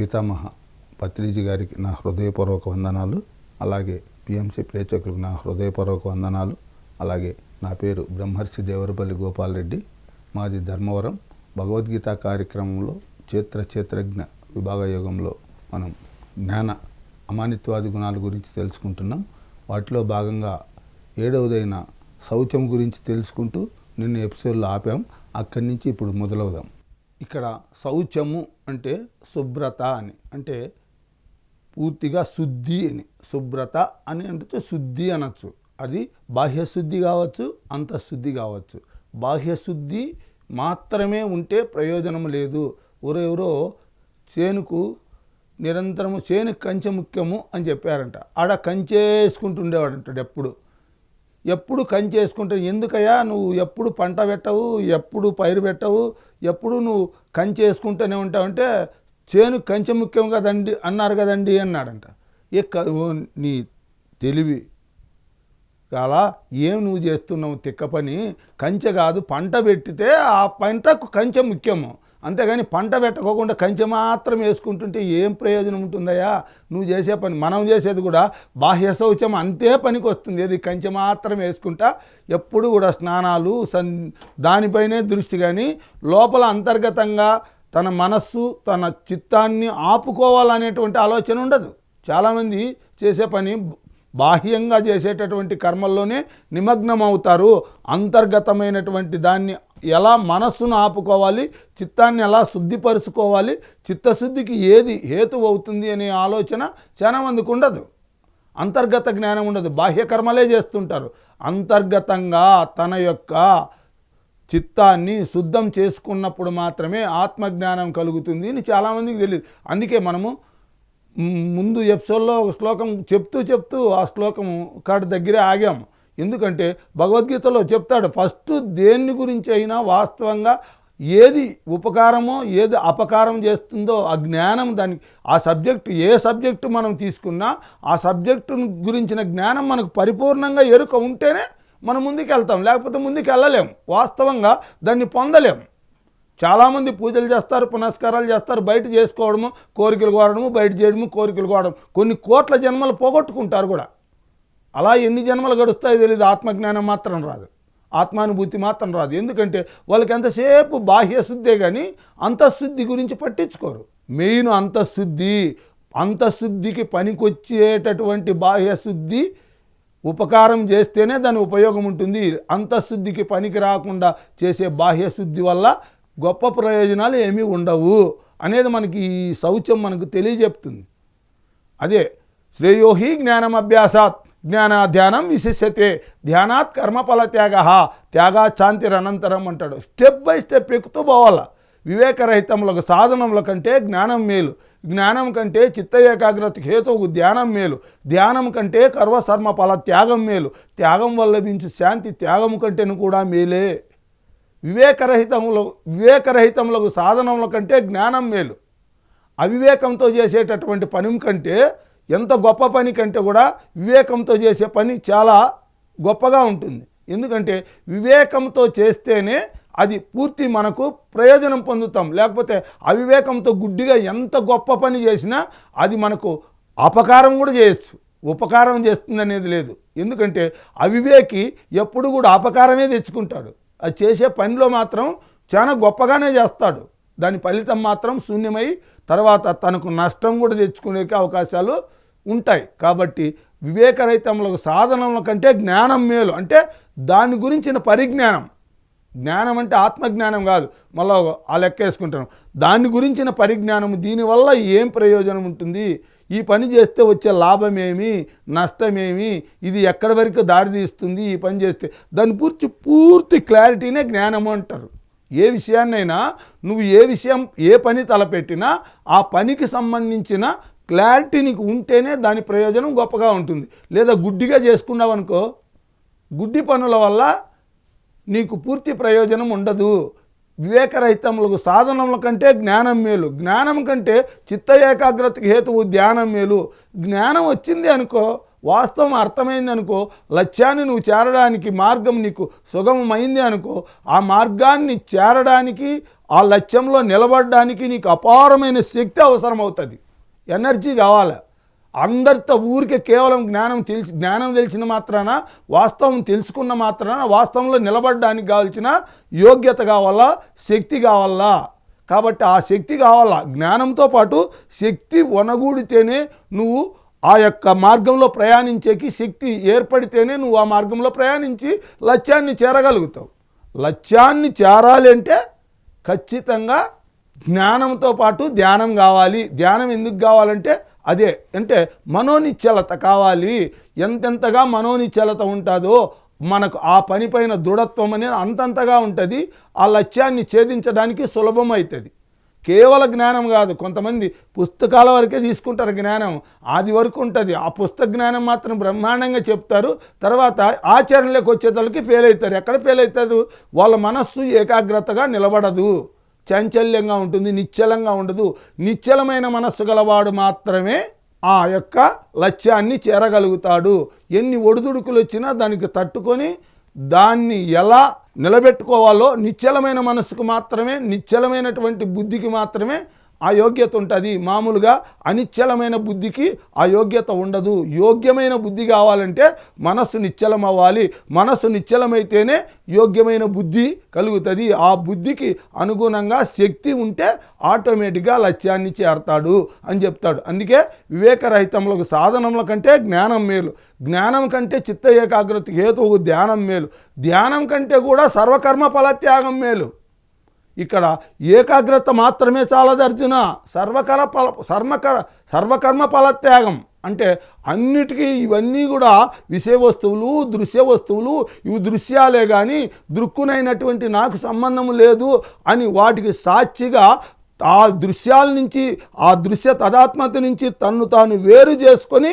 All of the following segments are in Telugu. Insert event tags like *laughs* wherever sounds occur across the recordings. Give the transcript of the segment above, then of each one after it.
పితామహ పత్రిజీ గారికి నా హృదయపూర్వక వందనాలు. అలాగే పిఎంసి ప్రేక్షకులకు నా హృదయపూర్వక వందనాలు. అలాగే నా పేరు బ్రహ్మర్షి దేవరపల్లి గోపాలరెడ్డి మాది ధర్మవరం. భగవద్గీత కార్యక్రమంలో క్షేత్ర క్షేత్రజ్ఞ విభాగ యోగంలో మనం జ్ఞాన అమానిత్వాది గుణాల గురించి తెలుసుకుంటున్నాం. వాటిలో భాగంగా ఏడవదైన శౌచం గురించి తెలుసుకుంటూ నిన్న ఎపిసోడ్లో ఆపాం. అక్కడి నుంచి ఇప్పుడు మొదలవుదాం. ఇక్కడ శౌచము అంటే శుభ్రత అని. అంటే పూర్తిగా శుద్ధి అని. శుభ్రత అని అంటే శుద్ధి అనొచ్చు. అది బాహ్యశుద్ధి కావచ్చు అంతఃశుద్ధి కావచ్చు. బాహ్యశుద్ధి మాత్రమే ఉంటే ప్రయోజనం లేదు. ఎవరెవరో చేనుకు నిరంతరము చేను కంచె ముఖ్యము అని చెప్పారంట. ఆడ కంచె వేసుకుంటుండేవాడంటాడు ఎప్పుడు. ఎప్పుడు కంచె వేసుకుంటే ఎందుకయ్యా? నువ్వు ఎప్పుడు పంట పెట్టవు ఎప్పుడు పైరు పెట్టవు ఎప్పుడు నువ్వు కంచె వేసుకుంటూనే ఉంటావంటే చేను కంచె ముఖ్యం కదండి అన్నారు కదండి అన్నాడంట. ఏ క- ఓ నీ తెలివి అలా ఏం నువ్వు చేస్తున్నావు తిక్క పని? కంచె కాదు పంట పెట్టితే ఆ పంటకు కంచె ముఖ్యము. అంతేగాని పంట పెట్టకోకుండా కంచె మాత్రం వేసుకుంటుంటే ఏం ప్రయోజనం ఉంటుందయ్యా? నువ్వు చేసే పని మనం చేసేది కూడా బాహ్య శౌచం అంతే పనికి వస్తుంది అది కంచె మాత్రం వేసుకుంటా ఎప్పుడు కూడా స్నానాలు సన్ దానిపైనే దృష్టి కానీ లోపల అంతర్గతంగా తన మనస్సు తన చిత్తాన్ని ఆపుకోవాలనేటువంటి ఆలోచన ఉండదు. చాలామంది చేసే పని బాహ్యంగా చేసేటటువంటి కర్మల్లోనే నిమగ్నం అవుతారు అంతర్గతమైనటువంటి దాన్ని ఎలా మనస్సును ఆపుకోవాలి చిత్తాన్ని ఎలా శుద్ధిపరుచుకోవాలి చిత్తశుద్ధికి ఏది హేతు అవుతుంది అనే ఆలోచన చాలా మందికి ఉండదు. అంతర్గత జ్ఞానం ఉండదు. బాహ్య కర్మలే చేస్తుంటారు. అంతర్గతంగా తన యొక్క చిత్తాన్ని శుద్ధం చేసుకున్నప్పుడు మాత్రమే ఆత్మజ్ఞానం కలుగుతుంది అని చాలామందికి తెలియదు అందుకే మనము ముందు ఎపిసోడ్లో ఒక శ్లోకం చెప్తూ చెప్తూ ఆ శ్లోకం కాడి దగ్గరే ఆగాము. ఎందుకంటే భగవద్గీతలో చెప్తాడు ఫస్ట్ దేన్ని గురించి అయినా వాస్తవంగా ఏది ఉపకారమో ఏది అపకారం చేస్తుందో ఆ జ్ఞానం దానికి ఆ సబ్జెక్టు ఏ సబ్జెక్టు మనం తీసుకున్నా ఆ సబ్జెక్టు గురించిన జ్ఞానం మనకు పరిపూర్ణంగా ఎరుక ఉంటేనే మనం ముందుకు వెళ్తాం లేకపోతే ముందుకు వెళ్ళలేం వాస్తవంగా దాన్ని పొందలేం. చాలామంది పూజలు చేస్తారు పునస్కారాలు చేస్తారు బయట చేసుకోవడము కోరికలు కోరడము బయట చేయడము కోరికలు కోరడం. కొన్ని కోట్ల జన్మలు పోగొట్టుకుంటారు కూడా. అలా ఎన్ని జన్మలు గడుస్తాయో తెలియదు ఆత్మజ్ఞానం మాత్రం రాదు. ఆత్మానుభూతి మాత్రం రాదు. ఎందుకంటే వాళ్ళకి ఎంతసేపు బాహ్య శుద్ధే కానీ అంతఃశుద్ధి గురించి పట్టించుకోరు. మెయిన్ అంతఃశుద్ధి అంతఃశుద్ధికి పనికొచ్చేటటువంటి బాహ్యశుద్ధి ఉపకారం చేస్తేనే దాని ఉపయోగం ఉంటుంది. అంతఃశుద్ధికి పనికి రాకుండా చేసే బాహ్యశుద్ధి వల్ల గొప్ప ప్రయోజనాలు ఏమీ ఉండవు అనేది మనకి ఈ శౌచం మనకు తెలియజెప్తుంది. అదే శ్రేయోహి జ్ఞానం అభ్యాసాత్ జ్ఞానాధ్యానం విశిష్యతే ధ్యానాత్ కర్మఫల త్యాగ త్యాగాచాంతిరనంతరం అంటాడు. స్టెప్ బై స్టెప్ ఎక్కుతూ పోవాల. వివేకరహితములకు సాధనముల కంటే జ్ఞానం మేలు. జ్ఞానం కంటే చిత్త ఏకాగ్రత హేతువుకు ధ్యానం మేలు. ధ్యానం కంటే కర్వసర్మ ఫల త్యాగం మేలు. త్యాగం వల్ల లభించు శాంతి త్యాగము కంటేను కూడా మేలే. వివేకరహితములు వివేకరహితములకు సాధనముల కంటే జ్ఞానం మేలు. అవివేకంతో చేసేటటువంటి పని కంటే ఎంత గొప్ప పని కంటే కూడా వివేకంతో చేసే పని చాలా గొప్పగా ఉంటుంది. ఎందుకంటే వివేకంతో చేస్తేనే అది పూర్తి మనకు ప్రయోజనం పొందుతాం. లేకపోతే అవివేకంతో గుడ్డిగా ఎంత గొప్ప పని చేసినా అది మనకు అపకారం కూడా చేయొచ్చు. ఉపకారం చేస్తుంది అనేది లేదు. ఎందుకంటే అవివేకి ఎప్పుడు కూడా అపకారమే తెచ్చుకుంటాడు. అది చేసే పనిలో మాత్రం చాలా గొప్పగానే చేస్తాడు. దాని ఫలితం మాత్రం శూన్యమై తర్వాత తనకు నష్టం కూడా తెచ్చుకునే అవకాశాలు ఉంటాయి. కాబట్టి వివేకరహితములకు సాధనముల కంటే జ్ఞానం మేలు. అంటే దాని గురించిన పరిజ్ఞానం. జ్ఞానం అంటే ఆత్మజ్ఞానం కాదు. మళ్ళీ ఆ లెక్క వేసుకుంటాను. దాని గురించిన పరిజ్ఞానం దీనివల్ల ఏం ప్రయోజనం ఉంటుంది? ఈ పని చేస్తే వచ్చే లాభమేమి? నష్టమేమి? ఇది ఎక్కడి వరకు దారితీస్తుంది ఈ పని చేస్తే దాని పూర్తి పూర్తి క్లారిటీనే జ్ఞానము అంటారు. ఏ విషయాన్నైనా నువ్వు ఏ విషయం ఏ పని తలపెట్టినా ఆ పనికి సంబంధించిన క్లారిటీ నీకు ఉంటేనే దాని ప్రయోజనం గొప్పగా ఉంటుంది. లేదా గుడ్డిగా చేసుకున్నావు అనుకో గుడ్డి పనుల వల్ల నీకు పూర్తి ప్రయోజనం ఉండదు. వివేకరహితములకు సాధనముల కంటే జ్ఞానం మేలు. జ్ఞానం కంటే చిత్త ఏకాగ్రతకి హేతువు ధ్యానం మేలు. జ్ఞానం వచ్చింది అనుకో వాస్తవం అర్థమైంది అనుకో లక్ష్యాన్ని నువ్వు చేరడానికి మార్గం నీకు సుగమమైంది అనుకో ఆ మార్గాన్ని చేరడానికి ఆ లక్ష్యంలో నిలబడడానికి నీకు అపారమైన శక్తి అవసరమవుతుంది. ఎనర్జీ కావాలి. అందరితో ఊరికే కేవలం జ్ఞానం తెలిసి జ్ఞానం తెలిసిన మాత్రాన వాస్తవం తెలుసుకున్న మాత్రాన వాస్తవంలో నిలబడడానికి కావాల్సిన యోగ్యత కావాలా శక్తి కావాలా? కాబట్టి ఆ శక్తి కావాలా? జ్ఞానంతో పాటు శక్తి వనగూడితేనే నువ్వు ఆ యొక్క మార్గంలో ప్రయాణించేకి శక్తి ఏర్పడితేనే నువ్వు ఆ మార్గంలో ప్రయాణించి లక్ష్యాన్ని చేరగలుగుతావు. లక్ష్యాన్ని చేరాలి అంటే ఖచ్చితంగా జ్ఞానంతో పాటు ధ్యానం కావాలి. ధ్యానం ఎందుకు కావాలంటే అదే అంటే మనోనిశ్చలత కావాలి. ఎంతెంతగా మనోనిశ్చలత ఉంటుందో మనకు ఆ పనిపైన దృఢత్వం అనేది అంతంతగా ఉంటుంది. ఆ లక్ష్యాన్ని ఛేదించడానికి సులభం అవుతుంది కేవల జ్ఞానం కాదు కొంతమంది పుస్తకాల వరకే తీసుకుంటారు జ్ఞానం. అది వరకు ఉంటుంది. ఆ పుస్తక జ్ఞానం మాత్రం బ్రహ్మాండంగా చెప్తారు. తర్వాత ఆచరణలోకి వచ్చేతలకి ఫెయిల్ అవుతారు. ఎక్కడ ఫెయిల్ అవుతారు? వాళ్ళ మనస్సు ఏకాగ్రతగా నిలబడదు. చాంచల్యంగా ఉంటుంది నిశ్చలంగా ఉండదు. నిశ్చలమైన మనస్సు గలవాడు మాత్రమే ఆ యొక్క లక్ష్యాన్ని చేరగలుగుతాడు. ఎన్ని ఒడిదుడుకులు వచ్చినా దానికి తట్టుకొని దాన్ని ఎలా నిలబెట్టుకోవాలో నిశ్చలమైన మనసుకు మాత్రమే నిశ్చలమైనటువంటి బుద్ధికి మాత్రమే ఆ యోగ్యత ఉంటుంది. మామూలుగా అనిశ్చలమైన బుద్ధికి ఆ యోగ్యత ఉండదు. యోగ్యమైన బుద్ధి కావాలంటే మనస్సు నిశ్చలం అవ్వాలి మనస్సు నిశ్చలమైతేనే యోగ్యమైన బుద్ధి కలుగుతుంది. ఆ బుద్ధికి అనుగుణంగా శక్తి ఉంటే ఆటోమేటిక్గా లక్ష్యాన్ని చేరతాడు అని చెప్తాడు. అందుకే వివేకరహితములకు సాధనముల కంటే జ్ఞానం మేలు. జ్ఞానం కంటే చిత్త ఏకాగ్రత హేతువు ధ్యానం మేలు. ధ్యానం కంటే కూడా సర్వకర్మ ఫలత్యాగం మేలు. ఇక్కడ ఏకాగ్రత మాత్రమే చాలదు అర్జున. సర్వకర ఫల సర్వకర సర్వకర్మ ఫలత్యాగం. అంటే అన్నిటికీ ఇవన్నీ కూడా విషయ వస్తువులు దృశ్య వస్తువులు ఇవి దృశ్యాలే కానీ దృక్కునైనటువంటి నాకు సంబంధం లేదు అని వాటికి సాక్షిగా ఆ దృశ్యాల నుంచి ఆ దృశ్య తదాత్మత నుంచి తన్ను తాను వేరు చేసుకొని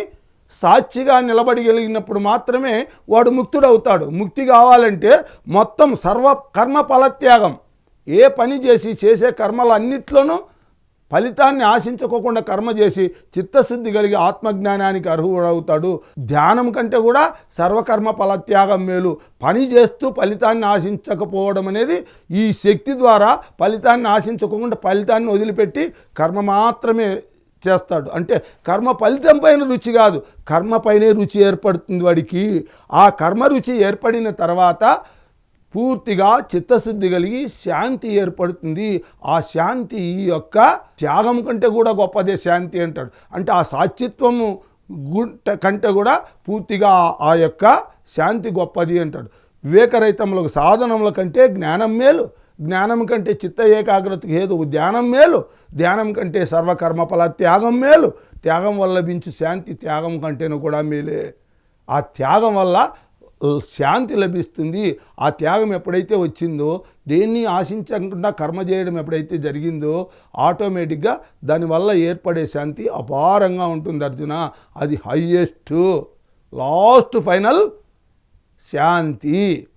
సాక్షిగా నిలబడగలిగినప్పుడు మాత్రమే వాడు ముక్తుడవుతాడు. ముక్తి కావాలంటే మొత్తం సర్వ కర్మ ఫలత్యాగం. ఏ పని చేసి చేసే కర్మలన్నిట్లోనూ ఫలితాన్ని ఆశించుకోకుండా కర్మ చేసి చిత్తశుద్ధి కలిగి ఆత్మజ్ఞానానికి అర్హుడవుతాడు. ధ్యానం కంటే కూడా సర్వకర్మ ఫలత్యాగం మేలు. పని చేస్తూ ఫలితాన్ని ఆశించకపోవడం అనేది ఈ శక్తి ద్వారా ఫలితాన్ని ఆశించకుండా ఫలితాన్ని వదిలిపెట్టి కర్మ మాత్రమే చేస్తాడు. అంటే కర్మ ఫలితం పైన రుచి కాదు. కర్మపైనే రుచి ఏర్పడుతుంది వాడికి. ఆ కర్మ రుచి ఏర్పడిన తర్వాత పూర్తిగా చిత్తశుద్ధి కలిగి శాంతి ఏర్పడుతుంది. ఆ శాంతి ఈ యొక్క త్యాగం కంటే కూడా గొప్పదే శాంతి అంటాడు. అంటే ఆ సాచిత్వము గుంట కంటే కూడా పూర్తిగా ఆ యొక్క శాంతి గొప్పది అంటాడు. వివేకరహితములకు సాధనముల కంటే జ్ఞానం మేలు. జ్ఞానం కంటే చిత్త ఏకాగ్రతకు హేతువు ధ్యానం మేలు. ధ్యానం కంటే సర్వకర్మఫల త్యాగం మేలు. త్యాగం వల్ల లభించు శాంతి త్యాగం కంటేను కూడా మేలే. ఆ త్యాగం వల్ల శాంతి లభిస్తుంది. ఆ త్యాగం ఎప్పుడైతే వచ్చిందో దేన్ని ఆశించకుండా కర్మ చేయడం ఎప్పుడైతే జరిగిందో ఆటోమేటిక్గా దానివల్ల ఏర్పడే శాంతి అపారంగా ఉంటుంది అర్జున. అది హయ్యెస్ట్ లాస్ట్ ఫైనల్ శాంతి.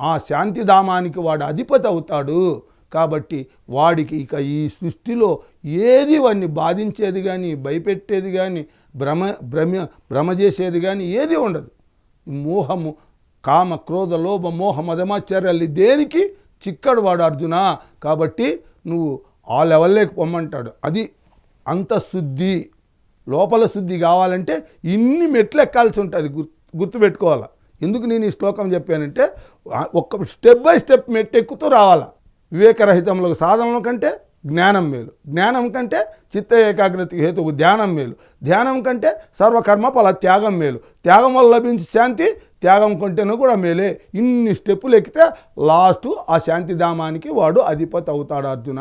ఆ శాంతిధామానికి వాడు అధిపతి అవుతాడు. కాబట్టి వాడికి ఇక ఈ సృష్టిలో ఏది వాడిని బాధించేది కానీ భయపెట్టేది కానీ భ్రమ భ్రమ భ్రమ చేసేది కానీ ఏది ఉండదు. మోహము కామ క్రోధ లోభ మోహ మదమాచార్యాలు దేనికి? చిక్కడు వాడు అర్జున? కాబట్టి నువ్వు ఆ లెవెల్లోకి పొమ్మంటాడు. అది అంత శుద్ధి లోపల శుద్ధి కావాలంటే ఇన్ని మెట్లు ఎక్కాల్సి ఉంటుంది గుర్తు గుర్తుపెట్టుకోవాలి. ఎందుకు నేను ఈ శ్లోకం చెప్పానంటే ఒక్క స్టెప్ బై స్టెప్ మెట్టు ఎక్కుతూ రావాలా. వివేకరహితములకు సాధనల కంటే జ్ఞానం మేలు. జ్ఞానం కంటే చిత్త ఏకాగ్రతకి హేతువు ధ్యానం మేలు. ధ్యానం కంటే సర్వకర్మ ఫల త్యాగం మేలు. త్యాగం వల్ల లభించే శాంతి త్యాగం కొంటేనూ కూడా మేలే. ఇన్ని స్టెప్పులు ఎక్కితే లాస్ట్ ఆ శాంతిధామానికి వాడు అధిపతి అవుతాడు అర్జున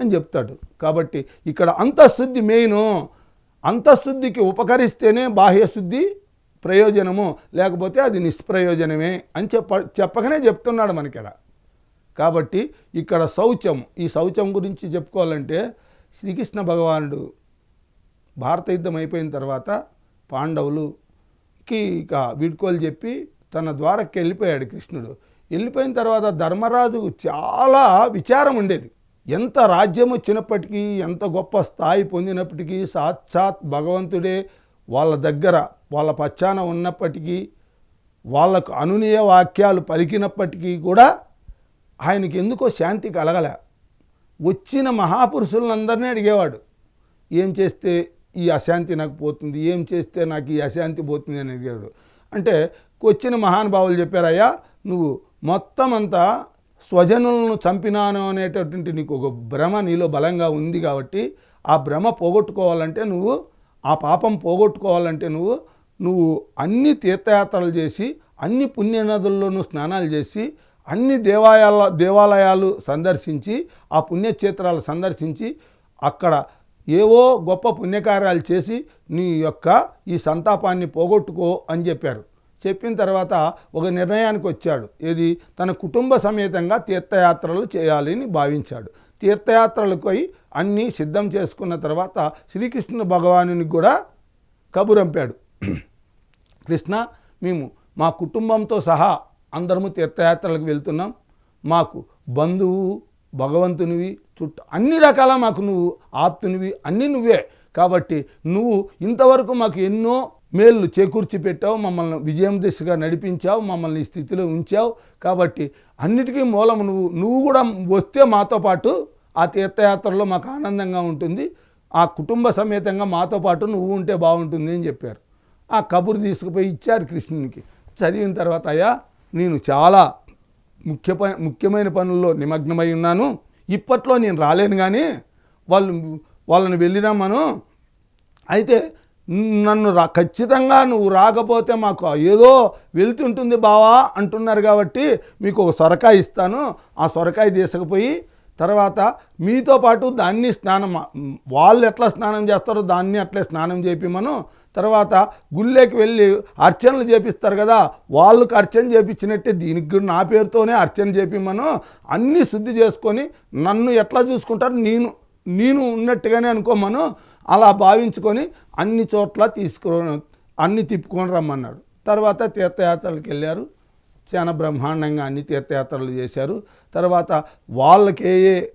అని చెప్తాడు. కాబట్టి ఇక్కడ అంతఃశుద్ధి మెయిన్. అంతఃశుద్ధికి ఉపకరిస్తేనే బాహ్యశుద్ధి ప్రయోజనము. లేకపోతే అది నిష్ప్రయోజనమే అని చెప్ప చెప్పకనే చెప్తున్నాడు మనకిడ. కాబట్టి ఇక్కడ శౌచం ఈ శౌచం గురించి చెప్పుకోవాలంటే శ్రీకృష్ణ భగవానుడు భారత యుద్ధం అయిపోయిన తర్వాత పాండవులుకి ఇక వీడ్కోలు చెప్పి తన ద్వారకి వెళ్ళిపోయాడు కృష్ణుడు. వెళ్ళిపోయిన తర్వాత ధర్మరాజు చాలా విచారం ఉండేది. ఎంత రాజ్యం వచ్చినప్పటికీ ఎంత గొప్ప స్థాయి పొందినప్పటికీ సాక్షాత్ భగవంతుడే వాళ్ళ దగ్గర వాళ్ళ పచ్చాన ఉన్నప్పటికీ వాళ్ళకు అనునీయ వాక్యాలు పలికినప్పటికీ కూడా ఆయనకి ఎందుకో శాంతి కలగలే. వచ్చిన మహాపురుషులందరినీ అడిగేవాడు ఏం చేస్తే ఈ అశాంతి నాకు పోతుంది? ఏం చేస్తే నాకు ఈ అశాంతి పోతుంది? అని అడిగాడు అంటే వచ్చిన మహానుభావులు చెప్పారయ్యా నువ్వు మొత్తం అంతా స్వజనులను చంపినాను అనేటటువంటి నీకు ఒక భ్రమ నీలో బలంగా ఉంది కాబట్టి ఆ భ్రమ పోగొట్టుకోవాలంటే నువ్వు ఆ పాపం పోగొట్టుకోవాలంటే నువ్వు నువ్వు అన్ని తీర్థయాత్రలు చేసి అన్ని పుణ్యనదుల్లోనూ స్నానాలు చేసి అన్ని దేవాలయాల దేవాలయాలు సందర్శించి ఆ పుణ్యక్షేత్రాలు సందర్శించి అక్కడ ఏవో గొప్ప పుణ్యకార్యాలు చేసి నీ యొక్క ఈ సంతాపాన్ని పోగొట్టుకో అని చెప్పారు. చెప్పిన తర్వాత ఒక నిర్ణయానికి వచ్చాడు. ఏది? తన కుటుంబ సమేతంగా తీర్థయాత్రలు చేయాలని భావించాడు. తీర్థయాత్రలకై అన్నీ సిద్ధం చేసుకున్న తర్వాత శ్రీకృష్ణ భగవానుని కూడా కబురంపాడు. *clears throat* కృష్ణ మేము మా కుటుంబంతో సహా అందరము తీర్థయాత్రలకు వెళ్తున్నాం. మాకు బంధువు భగవంతునివి చుట్టూ అన్ని రకాల మాకు నువ్వు ఆప్తునివి అన్నీ నువ్వే. కాబట్టి నువ్వు ఇంతవరకు మాకు ఎన్నో మేళ్ళు చేకూర్చి పెట్టావు మమ్మల్ని విజయం దిశగా నడిపించావు మమ్మల్ని స్థితిలో ఉంచావు. కాబట్టి అన్నిటికీ మూలం నువ్వు నువ్వు కూడా వస్తే మాతో పాటు ఆ తీర్థయాత్రలో మాకు ఆనందంగా ఉంటుంది. ఆ కుటుంబ సమేతంగా మాతో పాటు నువ్వు ఉంటే బాగుంటుంది అని చెప్పారు. ఆ కబురు తీసుకుపోయి ఇచ్చారు కృష్ణునికి. చదివిన తర్వాత అయ్యా నేను చాలా ముఖ్య ప ముఖ్యమైన పనుల్లో నిమగ్నమై ఉన్నాను. ఇప్పట్లో నేను రాలేను కానీ వాళ్ళు వాళ్ళని వెళ్ళినామను అయితే నన్ను రా ఖచ్చితంగా నువ్వు రాకపోతే మాకు ఏదో వెళ్తుంటుంది బావా అంటున్నారు కాబట్టి మీకు ఒక సొరకాయ ఇస్తాను. ఆ సొరకాయ తీసుకుపోయి తర్వాత మీతో పాటు దాన్ని స్నానం వాళ్ళు ఎట్లా స్నానం చేస్తారో దాన్ని అట్లే స్నానం చేపిమను. తర్వాత గుళ్ళేకి వెళ్ళి అర్చనలు చేపిస్తారు కదా వాళ్ళకి అర్చన చేపించినట్టే దీనికి నా పేరుతోనే అర్చన చేపిమను. అన్నీ శుద్ధి చేసుకొని నన్ను ఎట్లా చూసుకుంటారు నేను నేను ఉన్నట్టుగానే అనుకోమను. అలా భావించుకొని అన్ని చోట్ల తీసుకు అన్ని తిప్పుకొని రమ్మన్నాడు. తర్వాత తీర్థయాత్రలకు వెళ్ళారు. చాలా బ్రహ్మాండంగా అన్ని తీర్థయాత్రలు చేశారు. తర్వాత వాళ్ళకి ఏ ఏ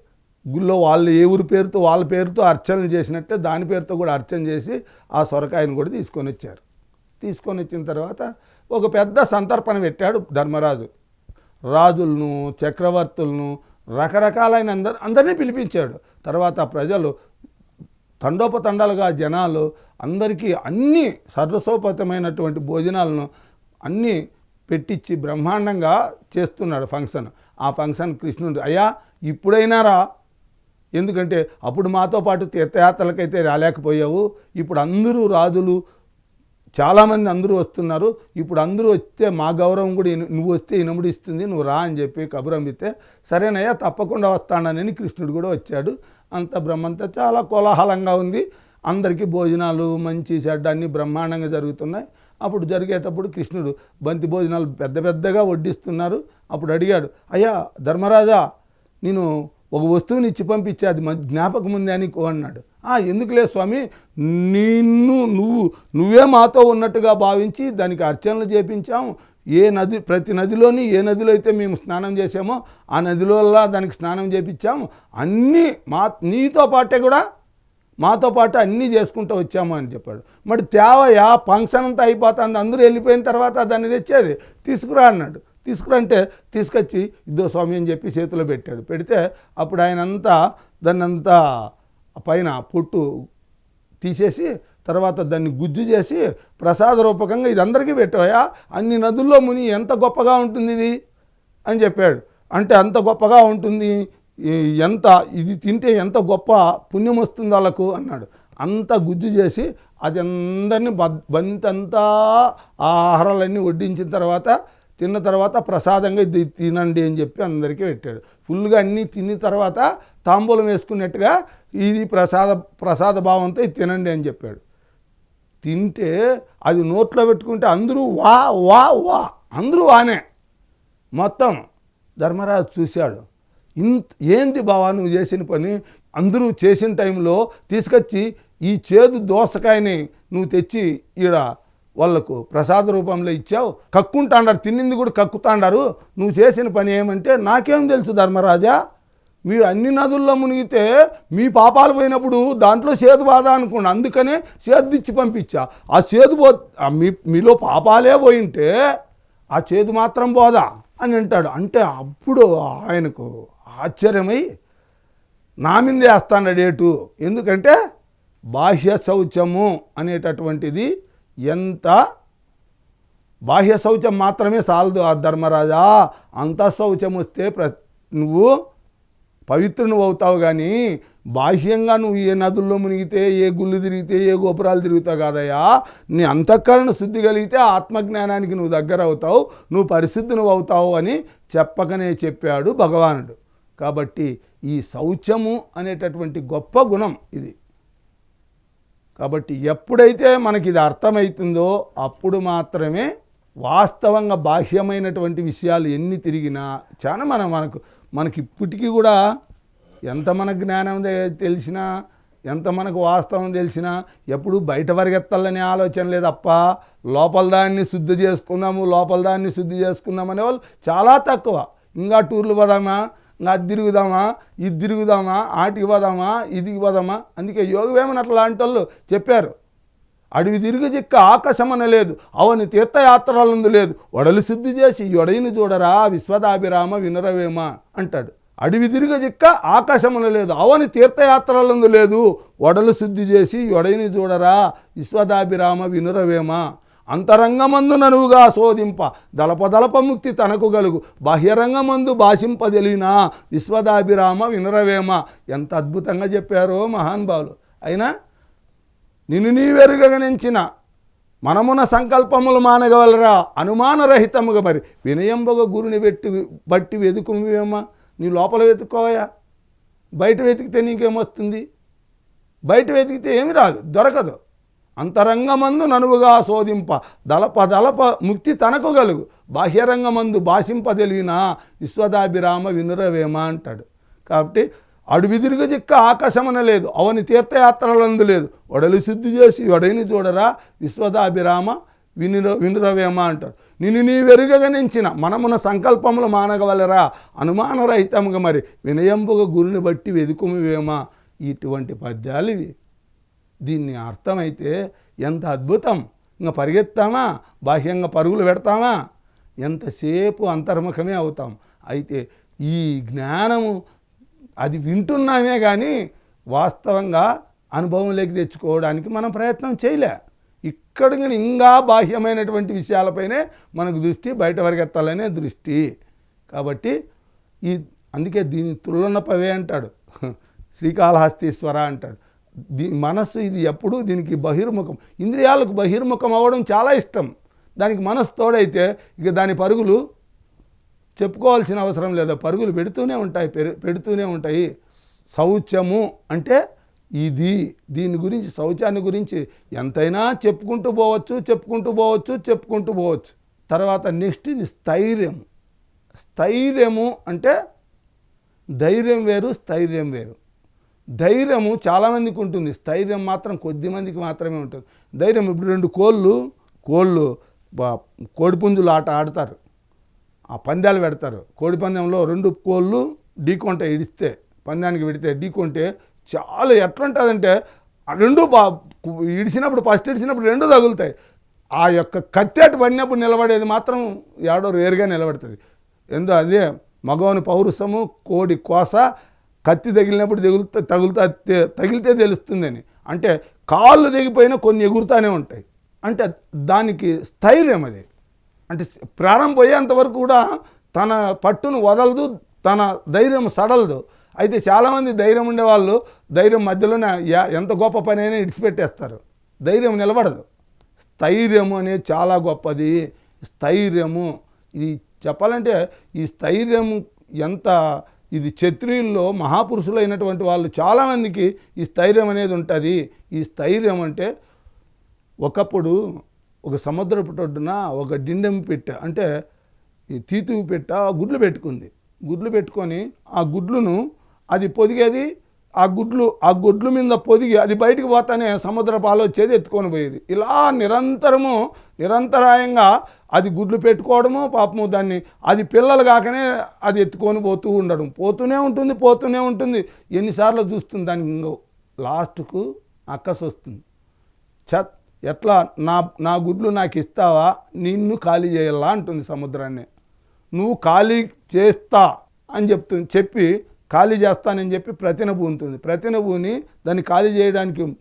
గుళ్ళో వాళ్ళు ఏ ఊరి పేరుతో వాళ్ళ పేరుతో అర్చనలు చేసినట్టే దాని పేరుతో కూడా అర్చన చేసి ఆ సొరకాయను కూడా తీసుకొని వచ్చారు. తీసుకొని వచ్చిన తర్వాత ఒక పెద్ద సంతర్పణ పెట్టాడు ధర్మరాజు. రాజులను చక్రవర్తులను రకరకాలైన అందరు అందరినీ పిలిపించాడు. తర్వాత ప్రజలు తండోపతండాలుగా జనాలు అందరికీ అన్ని సర్వసోపతమైనటువంటి భోజనాలను అన్నీ పెట్టించి బ్రహ్మాండంగా చేస్తున్నాడు ఫంక్షన్. ఆ ఫంక్షన్ కృష్ణుడు అయ్యా ఇప్పుడైనా రా. ఎందుకంటే అప్పుడు మాతో పాటు తీర్థయాత్రలకైతే రాలేకపోయావు. ఇప్పుడు అందరూ రాజులు చాలామంది అందరూ వస్తున్నారు. ఇప్పుడు అందరూ వస్తే మా గౌరవం కూడా నువ్వు వస్తే ఇనుముడిస్తుంది నువ్వు రా అని చెప్పి కబురంబితే సరేనయ్యా తప్పకుండా వస్తానని కృష్ణుడు కూడా వచ్చాడు. అంత బ్రహ్మంతా చాలా కోలాహలంగా ఉంది. అందరికీ భోజనాలు మంచి చెడ్డ అన్నీ బ్రహ్మాండంగా జరుగుతున్నాయి. అప్పుడు జరిగేటప్పుడు కృష్ణుడు బంతి భోజనాలు పెద్ద పెద్దగా వడ్డిస్తున్నారు. అప్పుడు అడిగాడు అయ్యా ధర్మరాజా నేను ఒక వస్తువుని ఇచ్చి పంపించే అది జ్ఞాపకం ఉంది అని కో అన్నాడు. "ఆ, ఎందుకులే స్వామి? నిన్ను నువ్వు నువ్వే మాతో ఉన్నట్టుగా భావించి దానికి అర్చనలు చేపించాము ఏ నది ప్రతి నదిలోని ఏ నదిలో అయితే మేము స్నానం చేసామో ఆ నదిలోలా దానికి స్నానం చేపించాము అన్నీ మా నీతో పాటే కూడా మాతో పాటు అన్నీ చేసుకుంటూ వచ్చాము అని చెప్పాడు. మరి తేవయా ఫంక్షన్ అంతా అయిపోతుంది అందరూ వెళ్ళిపోయిన తర్వాత దాన్ని తెచ్చేది? తీసుకురా అన్నాడు. తీసుకురంటే తీసుకొచ్చి ఇద్దో స్వామి అని చెప్పి చేతిలో పెట్టాడు. పెడితే అప్పుడు ఆయన అంతా దాన్ని అంతా పైన పొట్టు తీసేసి తర్వాత దాన్ని గుజ్జు చేసి ప్రసాద రూపకంగా ఇది అందరికీ పెట్టాయా అన్ని నదుల్లో ముని ఎంత గొప్పగా ఉంటుంది ఇది? అని చెప్పాడు. అంటే అంత గొప్పగా ఉంటుంది ఎంత ఇది తింటే ఎంత గొప్ప పుణ్యం వస్తుంది వాళ్ళకు అన్నాడు. అంత గుజ్జు చేసి అది అందరినీ బ- బంతంతా ఆ ఆహారాలన్నీ వడ్డించిన తర్వాత తిన్న తర్వాత ప్రసాదంగా ఇది తినండి అని చెప్పి అందరికీ పెట్టాడు. ఫుల్గా అన్నీ తిన్న తర్వాత తాంబూలం వేసుకున్నట్టుగా ఇది ప్రసాద ప్రసాద భావంతో ఇది తినండి అని చెప్పాడు. తింటే అది నోట్లో పెట్టుకుంటే అందరూ వా వా వా అందరూ వానే. మొత్తం ధర్మరాజు చూశాడు. ఇంత ఏంది బావా నువ్వు చేసిన పని? అందరూ చేసిన టైంలో తీసుకొచ్చి ఈ చేదు దోసకాయని నువ్వు తెచ్చి ఈడ వాళ్ళకు ప్రసాద రూపంలో ఇచ్చావు. కక్కుంటాండారు తిన్నింది కూడా కక్కుతాండారు. నువ్వు చేసిన పని ఏమంటే నాకేం తెలుసు ధర్మరాజా? మీరు అన్ని నదుల్లో మునిగితే మీ పాపాలు పోయినప్పుడు దాంట్లో సేదు బాధ అనుకోండి. అందుకనే సేదు ఇచ్చి పంపించా. ఆ సేదు పో మీ మీలో పాపాలే పోయింటే ఆ చేదు మాత్రం పోదా అని అంటాడు. అంటే అప్పుడు ఆయనకు ఆశ్చర్యమై నా మీదే వేస్తాను డేటు ఎందుకంటే బాహ్య శౌచము అనేటటువంటిది ఎంత బాహ్య శౌచం మాత్రమే చాలదు ఆ ధర్మరాజా. అంత శౌచం వస్తే ప్ర నువ్వు పవిత్రుని అవుతావు కానీ బాహ్యంగా నువ్వు ఏ నదుల్లో మునిగితే ఏ గుళ్ళు తిరిగితే ఏ గోపురాలు తిరుగుతావు కాదయ్యా. నీ అంతఃకరణ శుద్ధి కలిగితే ఆత్మజ్ఞానానికి నువ్వు దగ్గర అవుతావు నువ్వు పరిశుద్ధి నువ్వు అవుతావు అని చెప్పకనే చెప్పాడు భగవానుడు. కాబట్టి ఈ శౌచము అనేటటువంటి గొప్ప గుణం ఇది. కాబట్టి ఎప్పుడైతే మనకి ఇది అర్థమవుతుందో అప్పుడు మాత్రమే వాస్తవంగా బాహ్యమైనటువంటి విషయాలు ఎన్ని తిరిగినా చాలా మనం మనకు మనకి ఇప్పటికీ కూడా ఎంత మన జ్ఞానం తెలిసినా ఎంత మనకు వాస్తవం తెలిసినా ఎప్పుడు బయట పరిగెత్తాలనే ఆలోచన లేదప్ప లోపల దాన్ని శుద్ధి చేసుకుందాము లోపల దాన్ని శుద్ధి చేసుకుందాం అనేవాళ్ళు చాలా తక్కువ. ఇంకా టూర్లు పదామా? ఇంకా అది తిరుగుదామా ఇది తిరుగుదామా ఆటికి పోదామా ఇదికి పోదామా? అందుకే యోగవేమని అట్లాంటి వాళ్ళు చెప్పారు. అడవి తిరుగు చిక్క ఆకాశమన లేదు అవని తీర్థయాత్రలందు లేదు. వడలు శుద్ధి చేసి ఎడైన చూడరా విశ్వదాభిరామ వినరవేమ అంటాడు. అడవి తిరుగు చిక్క ఆకాశమున లేదు అవని తీర్థయాత్రలందు లేదు. వడలు శుద్ధి చేసి ఎడైన చూడరా విశ్వదాభిరామ వినురవేమ అంతరంగమందు ననువుగా శోధింప. దళప ముక్తి తనకు గలుగు. బాహ్యరంగమందు భాషింపదెలినా విశ్వదాభిరామ వినరవేమ. ఎంత అద్భుతంగా చెప్పారో మహానుభావులు అయినా నిన్ను నీవెరుగగనించిన మనమున సంకల్పములు మానగవలరా. అనుమానరహితముగా మరి. వినయంబొగ గురుని పెట్టి బట్టి వెతుకుమేమా? నీ లోపల వెతుక్కోవయా? బయట వెతికితే నీకేమొస్తుంది? బయట వెతికితే ఏమి రాదు. దొరకదు. అంతరంగమందు ననువుగా శోధింప దళప దళప ముక్తి తనకు గలుగు. బాహ్యరంగమందు భాషింపదెలిగిన విశ్వదాభిరామ వినురవేమ అంటాడు. కాబట్టి అడవి తిరుగు చిక్క ఆకాశమన లేదు అవని తీర్థయాత్రలందు లేదు. వడలు శుద్ధి చేసి వడైని చూడరా విశ్వదాభిరామ వినుర వినురవేమ అంటాడు. నిన్ను నీ వెరుగగనించిన మనమున సంకల్పములు మానగవలరా అనుమానరహితంగా మరి వినయంబుగా గురుని బట్టి వెదుకుమివేమా ఇటువంటి పద్యాలు ఇవి దీన్ని అర్థమైతే ఎంత అద్భుతం. ఇంకా పరిగెత్తామా? బాహ్యంగా పరుగులు పెడతామా? ఎంతసేపు అంతర్ముఖమే అవుతాం. అయితే ఈ జ్ఞానము అది వింటున్నామే కానీ వాస్తవంగా అనుభవంలోకి తెచ్చుకోవడానికి మనం ప్రయత్నం చేయలే. ఇక్కడ ఇంకా బాహ్యమైనటువంటి విషయాలపైనే మనకు దృష్టి బయట పరిగెత్తాలనే దృష్టి. కాబట్టి ఈ అందుకే దీని తుల్లనపవే అంటాడు. *laughs* శ్రీకాళహస్తీశ్వర అంటాడు. దీ మనస్సు ఇది ఎప్పుడు దీనికి బహిర్ముఖం. ఇంద్రియాలకు బహిర్ముఖం అవ్వడం చాలా ఇష్టం. దానికి మనస్సు తోడైతే ఇక దాని పరుగులు చెప్పుకోవాల్సిన అవసరం లేదు. పరుగులు పెడుతూనే ఉంటాయి పెడుతూనే ఉంటాయి. శౌచము అంటే ఇది. దీని గురించి శౌచాన్ని గురించి ఎంతైనా చెప్పుకుంటూ పోవచ్చు చెప్పుకుంటూ పోవచ్చు చెప్పుకుంటూ పోవచ్చు. తర్వాత నెక్స్ట్ ఇది స్థైర్యం స్థైర్యము అంటే ధైర్యం వేరు స్థైర్యం వేరు. ధైర్యము చాలామందికి ఉంటుంది. స్థైర్యం మాత్రం కొద్ది మందికి మాత్రమే ఉంటుంది. ధైర్యం ఇప్పుడు రెండు కోళ్ళు కోళ్ళు కోడిపుంజులు ఆట ఆడతారు. ఆ పందాలు పెడతారు. కోడి పందెంలో రెండు కోళ్ళు ఢీకొంటే ఇడిస్తే పందానికి పెడితే ఢీకొంటే చాలా ఎట్లుంటుందంటే రెండు బా ఇడిచినప్పుడు ఫస్ట్ ఇడిచినప్పుడు రెండు తగులుతాయి. ఆ యొక్క కత్తేట పడినప్పుడు నిలబడేది మాత్రం ఏడో రేరుగా నిలబడుతుంది. ఎందు అదే మగవాని పౌరుషము కోడి కోస కత్తి తగిలినప్పుడు తగులుతా తగులుతా తగిలితే తెలుస్తుందని. అంటే కాళ్ళు తెగిపోయినా కొన్ని ఎగురుతానే ఉంటాయి. అంటే దానికి స్థైర్యం అది. అంటే ప్రారంభం అయ్యేంతవరకు కూడా తన పట్టును వదలదు తన ధైర్యం సడలదు. అయితే చాలామంది ధైర్యం ఉండేవాళ్ళు ధైర్యం మధ్యలోనే ఎంత గొప్ప పని అయినా ఇడిచిపెట్టేస్తారు. ధైర్యం నిలబడదు. స్థైర్యము అనేది చాలా గొప్పది. స్థైర్యము. ఇది చెప్పాలంటే ఈ స్థైర్యం ఎంత ఇది క్షత్రియుల్లో మహాపురుషులైనటువంటి వాళ్ళు చాలామందికి ఈ స్థైర్యం అనేది ఉంటుంది. ఈ స్థైర్యం అంటే ఒకప్పుడు ఒక సముద్రపు ఒడ్డున ఒక డిండెం పెట్ట అంటే ఈ తీతువు పెట్ట గుడ్లు పెట్టుకుంది. గుడ్లు పెట్టుకొని ఆ గుడ్లను అది పొదిగేది ఆ గుడ్లు ఆ గుడ్లు మీద పొదిగి అది బయటికి పోతానే సముద్ర పాలు వచ్చేది ఎత్తుకొని పోయేది. ఇలా నిరంతరము నిరంతరాయంగా అది గుడ్లు పెట్టుకోవడము పాపము దాన్ని అది పిల్లలు కాకనే అది ఎత్తుకొని పోతూ ఉండడం. పోతూనే ఉంటుంది పోతూనే ఉంటుంది. ఎన్నిసార్లు చూస్తుంది దానికి ఇంకో లాస్ట్కు అక్కసు వస్తుంది. చత్ ఎట్లా? నా నా గుడ్లు నాకు ఇస్తావా? నిన్ను ఖాళీ చేయాలా? అంటుంది సముద్రాన్ని. నువ్వు ఖాళీ చేస్తా అని చెప్తుంది చెప్పి ఖాళీ చేస్తానని చెప్పి ప్రతినభు ఉంటుంది. ప్రతినభుని దాన్ని ఖాళీ చేయడానికి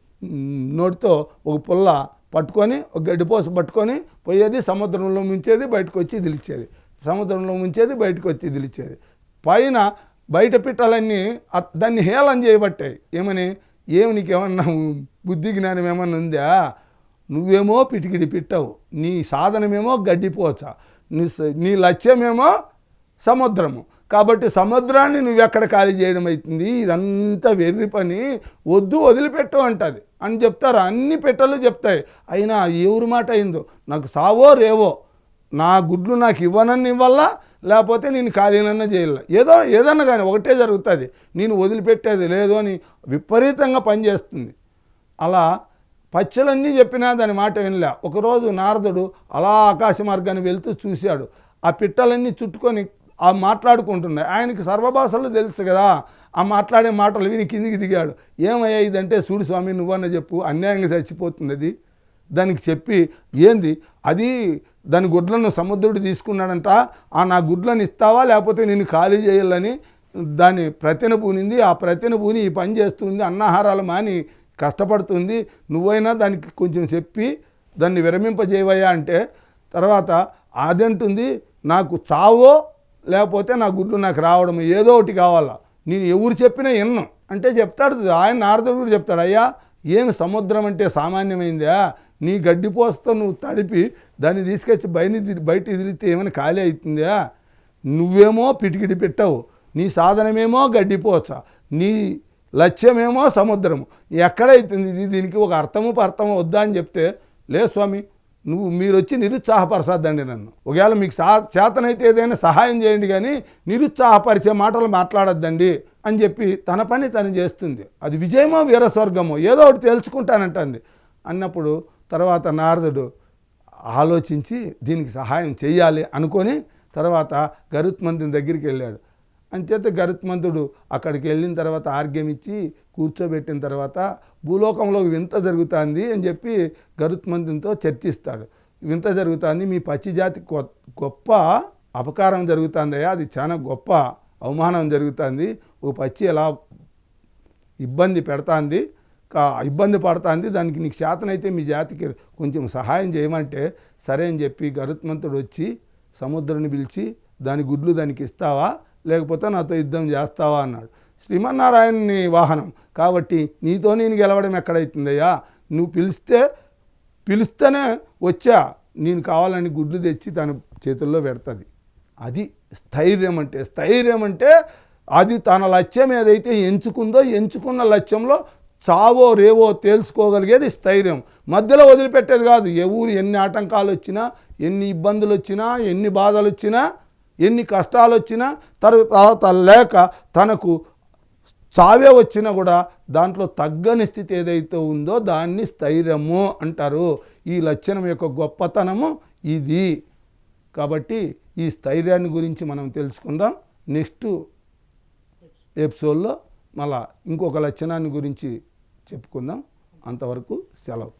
నోటితో ఒక పుల్ల పట్టుకొని ఒక గడ్డిపోస పట్టుకొని పోయేది సముద్రంలో ముంచేది బయటకు వచ్చి దిలిచేది సముద్రంలో ముంచేది బయటకు వచ్చి దిలిచేది పైన బయట పిట్టలన్నీ దాన్ని హేళన చేయబట్టాయి. ఏమని? ఏమి నీకేమన్నా బుద్ధి జ్ఞానం ఏమన్నా ఉందా? నువ్వేమో పిటికిడి పిట్టవు. నీ సాధనమేమో గడ్డిపోచ. నీ స- నీ లక్ష్యమేమో సముద్రము. కాబట్టి సముద్రాన్ని నువ్వు ఎక్కడ ఖాళీ చేయడం అవుతుంది ఇదంతా వెర్రి పని. వద్దు వదిలిపెట్టు అంటది. అని చెప్తారు. అన్ని పెట్టలు చెప్తాయి. అయినా ఎవరి మాట అయిందో? నాకు సావో రేవో. నా గుడ్లు నాకు ఇవ్వనని ఇవ్వాలా? లేకపోతే నేను ఖాళీనన్నా చేయాల? ఏదో ఏదన్నా కానీ ఒకటే జరుగుతుంది. నేను వదిలిపెట్టేది లేదు అని విపరీతంగా పనిచేస్తుంది అలా పచ్చలన్నీ చెప్పినా దాని మాట వినలే. ఒకరోజు నారదుడు అలా ఆకాశ మార్గాన్ని వెళ్తూ చూశాడు. ఆ పిట్టలన్నీ చుట్టుకొని ఆ మాట్లాడుకుంటున్నాయి ఆయనకి సర్వభాషలు తెలుసు కదా. ఆ మాట్లాడే మాటలు విని కిందికి దిగాడు. ఏమయ్యా ఇదంటే చూడు స్వామి నువ్వన్న చెప్పు అన్యాయంగా చచ్చిపోతుంది అది దానికి చెప్పి ఏంది? అది దాని గుడ్లను సముద్రుడు తీసుకున్నాడంట. ఆ నా గుడ్లను ఇస్తావా? లేకపోతే నేను ఖాళీ చేయాలని దాని ప్రతిన పూనింది. ఆ ప్రతిన పూని ఈ పని చేస్తుంది. అన్నాహారాలు మాని కష్టపడుతుంది. నువ్వైనా దానికి కొంచెం చెప్పి దాన్ని విరమింపజేయవయ్యా అంటే తర్వాత అదంటుంది? నాకు చావో లేకపోతే నా గుడ్డు నాకు రావడం ఏదో ఒకటి కావాలా. నేను ఎవరు చెప్పినా ఎన్ను అంటే చెప్తాడు ఆయన నారదుడు కూడా చెప్తాడు అయ్యా ఏమి సముద్రం అంటే సామాన్యమైందా? నీ గడ్డి పోస్తో నువ్వు తడిపి దాన్ని తీసుకొచ్చి బయట బయట ఇదిలితే ఏమైనా ఖాళీ అవుతుందా నువ్వేమో పిటికిడి పెట్టావు. నీ సాధనమేమో గడ్డిపోచ నీ లక్ష్యమేమో సముద్రము. ఎక్కడైతుంది ఇది? దీనికి ఒక అర్థము పర్థము వద్దా అని చెప్తే లే స్వామి నువ్వు మీరు వచ్చి నిరుత్సాహపరచద్దండి నన్ను. ఒకవేళ మీకు సా చేతనైతే ఏదైనా సహాయం చేయండి కానీ నిరుత్సాహపరిచే మాటలు మాట్లాడొద్దండి అని చెప్పి తన పని తను చేస్తుంది. అది విజయమో వీరస్వర్గమో ఏదో ఒకటి తెలుసుకుంటానంటుంది అన్నప్పుడు తర్వాత నారదుడు ఆలోచించి దీనికి సహాయం చేయాలి అనుకొని తర్వాత గరుత్మంతుని దగ్గరికి వెళ్ళాడు. అంచేత గరుత్మంతుడు అక్కడికి వెళ్ళిన తర్వాత ఆర్గ్యం ఇచ్చి కూర్చోబెట్టిన తర్వాత భూలోకంలో వింత జరుగుతుంది అని చెప్పి గరుత్మంతునితో చర్చిస్తాడు. వింత జరుగుతుంది మీ పచ్చి జాతి గొప్ప అపకారం జరుగుతుందయ్యా అది చాలా గొప్ప అవమానం జరుగుతుంది ఓ పచ్చి ఎలా ఇబ్బంది పెడతాంది కా ఇబ్బంది పడుతుంది దానికి నీకు శాతనైతే మీ జాతికి కొంచెం సహాయం చేయమంటే సరే అని చెప్పి గరుత్మంతుడు వచ్చి సముద్రుని పిలిచి దాని గుడ్లు దానికి ఇస్తావా లేకపోతే నాతో యుద్ధం చేస్తావా అన్నాడు. శ్రీమన్నారాయణని వాహనం. కాబట్టి నీతో నేను గెలవడం ఎక్కడైతుందయ్యా? నువ్వు పిలిస్తే పిలిస్తేనే వచ్చా. నేను కావాలని గుడ్లు తెచ్చి తన చేతుల్లో పెడుతుంది. అది స్థైర్యం అంటే స్థైర్యం అంటే అది తన లక్ష్యం ఏదైతే ఎంచుకుందో ఎంచుకున్న లక్ష్యంలో చావో రేవో తేల్చుకోగలిగేది స్థైర్యం. మధ్యలో వదిలిపెట్టేది కాదు. ఏ ఊరు ఎన్ని ఆటంకాలు వచ్చినా ఎన్ని ఇబ్బందులు వచ్చినా ఎన్ని బాధలు వచ్చినా ఎన్ని కష్టాలు వచ్చినా తర్వాత లేక తనకు చావే వచ్చినా కూడా దాంట్లో తగ్గని స్థితి ఏదైతే ఉందో దాన్ని స్థైర్యము అంటారు. ఈ లక్షణం యొక్క గొప్పతనము ఇది. కాబట్టి ఈ స్థైర్యాన్ని గురించి మనం తెలుసుకుందాం. నెక్స్ట్ ఎపిసోడ్లో మళ్ళా ఇంకొక లక్షణాన్ని గురించి చెప్పుకుందాం. అంతవరకు సెలవు.